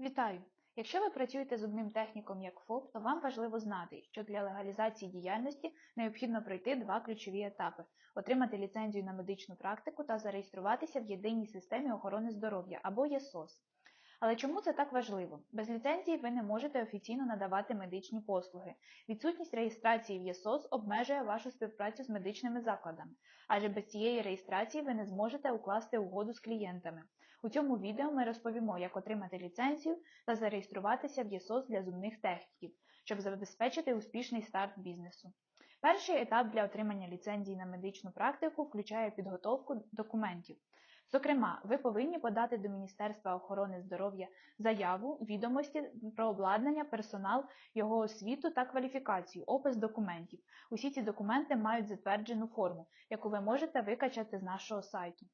Вітаю! Якщо ви працюєте зубним техніком як ФОП, то вам важливо знати, що для легалізації діяльності необхідно пройти два ключові етапи: отримати ліцензію на медичну практику та зареєструватися в єдиній системі охорони здоров'я або ЄСОС. Але чому це так важливо? Без ліцензії ви не можете офіційно надавати медичні послуги. Відсутність реєстрації в ЄСОС обмежує вашу співпрацю з медичними закладами, адже без цієї реєстрації ви не зможете укласти угоду з клієнтами. У цьому відео ми розповімо, як отримати ліцензію та зареєструватися в ЄСОС для зубних техніків, щоб забезпечити успішний старт бізнесу. Перший етап для отримання ліцензії на медичну практику включає підготовку документів. Зокрема, ви повинні подати до Міністерства охорони здоров'я заяву, відомості про обладнання, персонал, його освіту та кваліфікацію, опис документів. Усі ці документи мають затверджену форму, яку ви можете викачати з нашого сайту.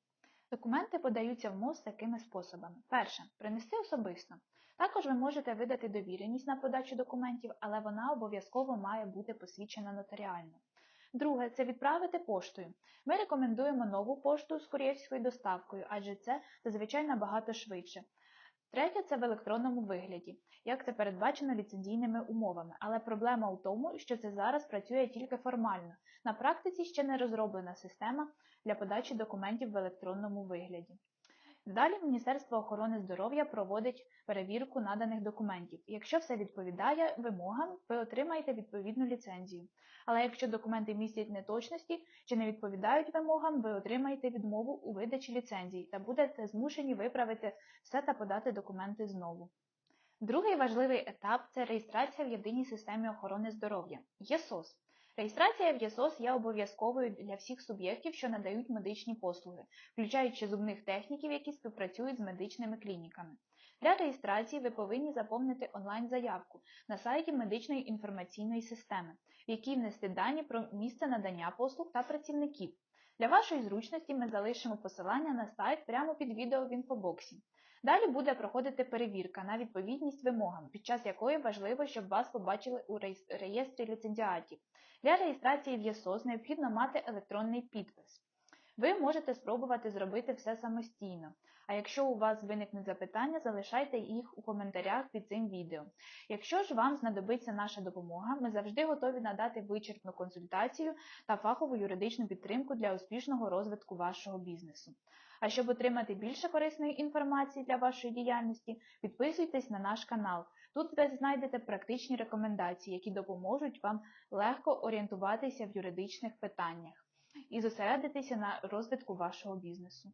Документи подаються в МОЗ такими способами. Перше принести особисто. Також ви можете видати довіреність на подачу документів, але вона обов'язково має бути посвідчена нотаріально. Друге це відправити поштою. Ми рекомендуємо нову пошту з кур'єрською доставкою, адже це зазвичай набагато швидше. Третє це в електронному вигляді, як це передбачено ліцензійними умовами, але проблема у тому, що це зараз працює тільки формально. На практиці ще не розроблена система для подачі документів в електронному вигляді. Далі Міністерство охорони здоров'я проводить перевірку наданих документів. Якщо все відповідає вимогам, ви отримаєте відповідну ліцензію. Але якщо документи містять неточності чи не відповідають вимогам, ви отримаєте відмову у видачі ліцензії та будете змушені виправити все та подати документи знову. Другий важливий етап це реєстрація в єдиній системі охорони здоров'я ЄСОС. Реєстрація в ЄСОС є обов'язковою для всіх суб'єктів, що надають медичні послуги, включаючи зубних техніків, які співпрацюють з медичними клініками. Для реєстрації ви повинні заповнити онлайн-заявку на сайті медичної інформаційної системи, в якій внести дані про місце надання послуг та працівників. Для вашої зручності ми залишимо посилання на сайт прямо під відео в інфобоксі. Далі буде проходити перевірка на відповідність вимогам, під час якої важливо, щоб вас побачили у реєстрі ліцензіатів. Для реєстрації в ЄСОС необхідно мати електронний підпис. Ви можете спробувати зробити все самостійно, а якщо у вас виникнуть запитання, залишайте їх у коментарях під цим відео. Якщо ж вам знадобиться наша допомога, ми завжди готові надати вичерпну консультацію та фахову юридичну підтримку для успішного розвитку вашого бізнесу. А щоб отримати більше корисної інформації для вашої діяльності, підписуйтесь на наш канал. Тут ви знайдете практичні рекомендації, які допоможуть вам легко орієнтуватися в юридичних питаннях і зосередитися на розвитку вашого бізнесу.